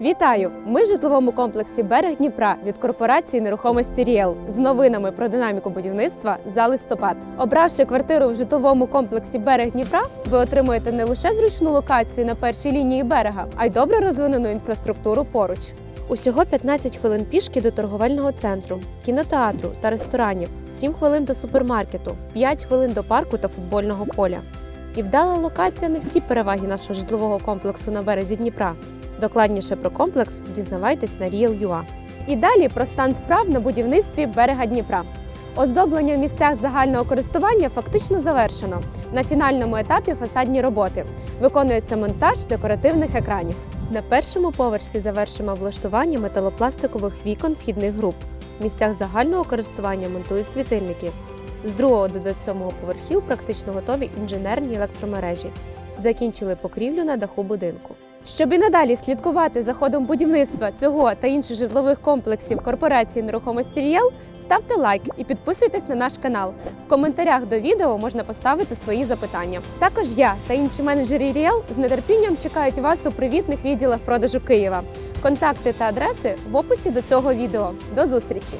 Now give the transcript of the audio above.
Вітаю! Ми в житловому комплексі Берег Дніпра від корпорації нерухомості Ріел з новинами про динаміку будівництва за листопад. Обравши квартиру в житловому комплексі Берег Дніпра, ви отримуєте не лише зручну локацію на першій лінії берега, а й добре розвинену інфраструктуру поруч. Усього 15 хвилин пішки до торговельного центру, кінотеатру та ресторанів, 7 хвилин до супермаркету, 5 хвилин до парку та футбольного поля. І вдала локація не всі переваги нашого житлового комплексу на березі Дніпра. Докладніше про комплекс дізнавайтесь на Real.ua. І далі про стан справ на будівництві берега Дніпра. Оздоблення в місцях загального користування фактично завершено. На фінальному етапі фасадні роботи. Виконується монтаж декоративних екранів. На першому поверсі завершимо облаштування металопластикових вікон вхідних груп. В місцях загального користування монтують світильники. З 2 до 27 поверхів практично готові інженерні електромережі. Закінчили покрівлю на даху будинку. Щоб і надалі слідкувати за ходом будівництва цього та інших житлових комплексів корпорації нерухомості Ріел, ставте лайк і підписуйтесь на наш канал. В коментарях до відео можна поставити свої запитання. Також я та інші менеджери Ріел з нетерпінням чекають вас у привітних відділах продажу Києва. Контакти та адреси в описі до цього відео. До зустрічі!